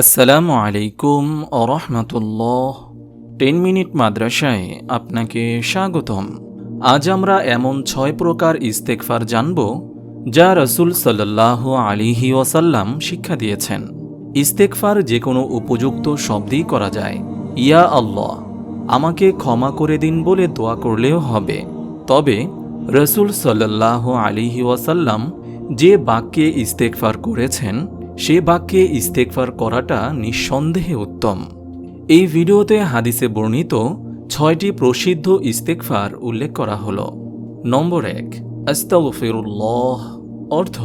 আসসালামু আলাইকুম রহমতুল্লাহ। Ten minute মাদ্রাসায় আপনাকে স্বাগতম। আজ আমরা এমন ছয় প্রকার ইস্তেকফার জানব, যা রসুল সাল্লাহ আলিহি ওয়াসাল্লাম শিক্ষা দিয়েছেন। ইস্তেকফার যে কোনো উপযুক্ত শব্দেই করা যায়। ইয়া আল্লাহ, আমাকে ক্ষমা করে দিন বলে দোয়া করলেও হবে। তবে রসুল সাল্লাহ আলিহি ওয়াসাল্লাম যে বাক্যে ইস্তেকফার করেছেন সে বাক্যে ইস্তেকফার করাটা নিঃসন্দেহে উত্তম। এই ভিডিওতে হাদিসে বর্ণিত ছয়টি প্রসিদ্ধ ইস্তেকফার উল্লেখ করা হল। নম্বর এক, আস্তাগফিরুল্লাহ, অর্থ,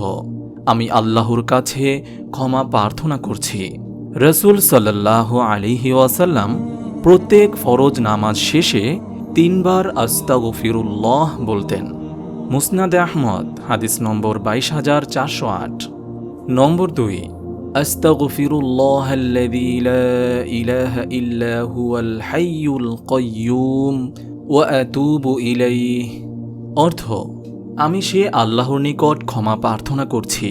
আমি আল্লাহর কাছে ক্ষমা প্রার্থনা করছি। রসুল সাল্লাহ আলিহি ওয়াসাল্লাম প্রত্যেক ফরজ নামাজ শেষে তিনবার আস্তাগফিরুল্লাহ বলতেন। মুসনাদে আহমদ, হাদিস নম্বর বাইশ হাজার চারশো আট। নম্বর দুই أستغفر الله الذي لا إله إلا هو الحي القيوم وأتوب إليه অর্থ আমি সে আল্লাহর নিকট ক্ষমা প্রার্থনা করছি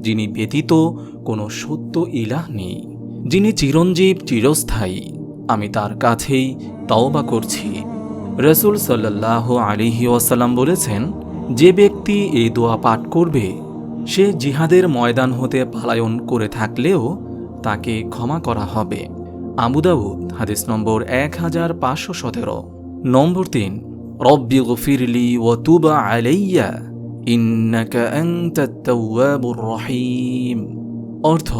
যিনি ব্যতীত কোনো সত্য ইলাহ নেই যিনি চিরঞ্জীব চিরস্থায়ী আমি তার কাছেই তওবা করছি রসুল সাল্লাহ আলিহি ওয়াসাল্লাম বলেছেন যে ব্যক্তি এই দোয়া পাঠ করবে সে জিহাদের ময়দান হতে পালায়ন করে থাকলেও তাকে ক্ষমা করা হবে। আবুদাউদ হাদিস নম্বর এক হাজার পাঁচশো সতেরো। নম্বর তিন, রব্বি গফিরলি ও তুবা আলাইয়া রহিম। অর্থ,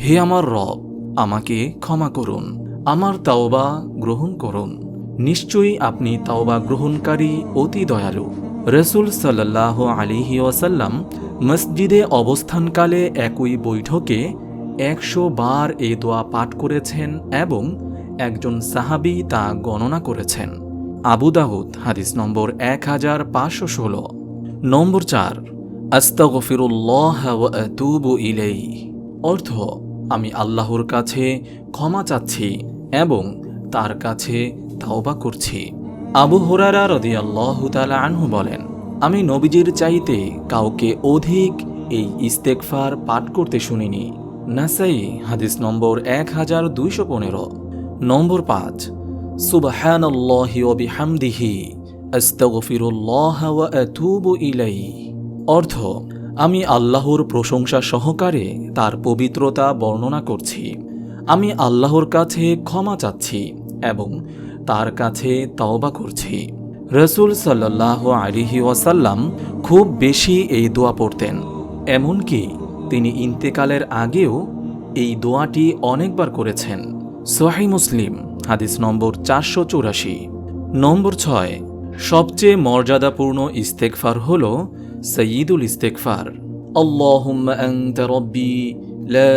হে আমার রব, আমাকে ক্ষমা করুন, আমার তাওবা গ্রহণ করুন। নিশ্চয়ই আপনি তাওবা গ্রহণকারী অতি দয়ালু। রসুল সাল্লাহ আলিহি ওয়াসাল্লাম মসজিদে অবস্থানকালে একই বৈঠকে একশো বার এ দোয়া পাঠ করেছেন এবং একজন সাহাবি তা গণনা করেছেন। আবু হাদিস নম্বর এক হাজার পাঁচশো ষোলো। নম্বর চার, আস্তাগফিরুল্লাহ আতুবু ইলাই অর্থ, আমি আল্লাহর কাছে ক্ষমা চাচ্ছি এবং তার কাছে তাওবা করছি। আবু হোরারা রদি আল্লাহ তালা আনহু বলেন, আমি নবীজির চাইতে কাউকে অধিক এই ইস্তেকফার পাঠ করতে শুনিনি। নাসাই হাদিস নম্বর এক হাজার দুইশো পনেরো। নম্বর পাঁচ আস্তাগফিরুল্লাহ ওয়া আতুবু ইলাইহি। অর্থ, আমি আল্লাহর প্রশংসা সহকারে তার পবিত্রতা বর্ণনা করছি। আমি আল্লাহর কাছে ক্ষমা চাচ্ছি এবং তার কাছে তওবা করছি রসুল সাল্লাহ আলিহি ওয়াসাল্লাম খুব বেশি এই দোয়া পড়তেন এমনকি তিনি ইন্তেকালের আগেও এই দোয়াটি অনেকবার করেছেন সোহাই মুসলিম হাদিস নম্বর চারশো চুরাশি নম্বর ছয় সবচেয়ে মর্যাদাপূর্ণ ইস্তেকফার হল সঈদুল ইস্তেকফার اللهم أنت ربي لا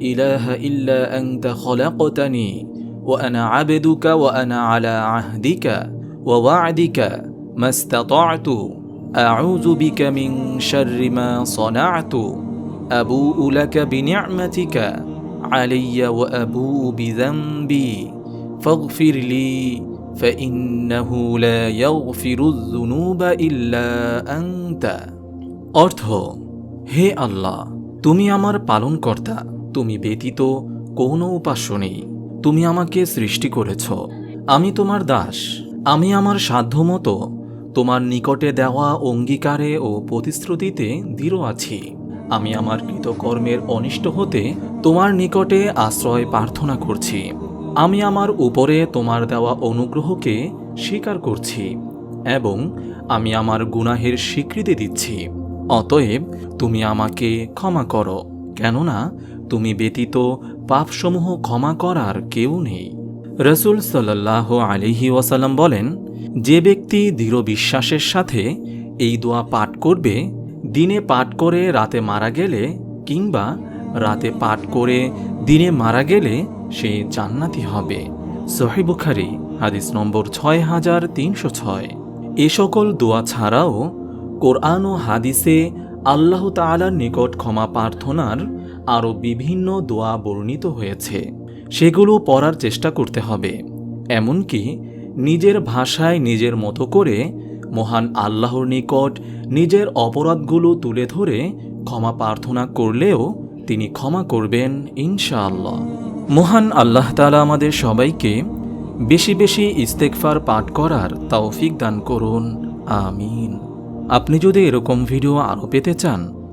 إله إلا أنت خلقتني وأنا عبدك وأنا على عهدك ووعدك ما استطعت أعوذ بك من شر ما صنعت أبوء لك بنعمتك علي وأبوء بذنبي فاغفر لي فإنه لا يغفر الذنوب إلا أنت অর্থ হে আল্লাহ তুমি আমার পালনকর্তা তুমি ব্যতীত কোনো উপাস্য নেই তুমি আমাকে সৃষ্টি করেছ। আমি তোমার দাস। আমি আমার সাধ্যমতো তোমার নিকটে দেওয়া অঙ্গীকারে ও প্রতিশ্রুতিতে দৃঢ় আছি। আমি আমার কৃতকর্মের অনিষ্ট হতে তোমার নিকটে আশ্রয় প্রার্থনা করছি। আমি আমার উপরে তোমার দেওয়া অনুগ্রহকে স্বীকার করছি এবং আমি আমার গুনাহের স্বীকৃতি দিচ্ছি। অতএব তুমি আমাকে ক্ষমা করো, কেননা তুমি ব্যতীত পাপসমূহ ক্ষমা করার কেউ নেই। রসুল সাল্লাহ আলিহি ওয়াসাল্লাম বলেন, যে ব্যক্তি দৃঢ় বিশ্বাসের সাথে এই দোয়া পাঠ করবে, দিনে পাঠ করে রাতে মারা গেলে কিংবা রাতে পাঠ করে দিনে মারা গেলে সে জান্নাতি হবে। সহিবুখারি হাদিস নম্বর ছয় হাজার তিনশো ছয়। এ সকল দোয়া ছাড়াও কোরআন ও হাদিসে আল্লাহ তালার নিকট ক্ষমা প্রার্থনার আরও বিভিন্ন দোয়া বর্ণিত হয়েছে। সেগুলো পড়ার চেষ্টা করতে হবে। এমনকি নিজের ভাষায় নিজের মতো করে মহান আল্লাহর নিকট নিজের অপরাধগুলো তুলে ধরে ক্ষমা প্রার্থনা করলেও তিনি ক্ষমা করবেন ইনশাআল্লাহ। মহান আল্লাহ তালা আমাদের সবাইকে বেশি বেশি ইস্তেকফার পাঠ করার তৌফিক দান করুন। আমিন। আপনি যদি এরকম ভিডিও আরও পেতে চান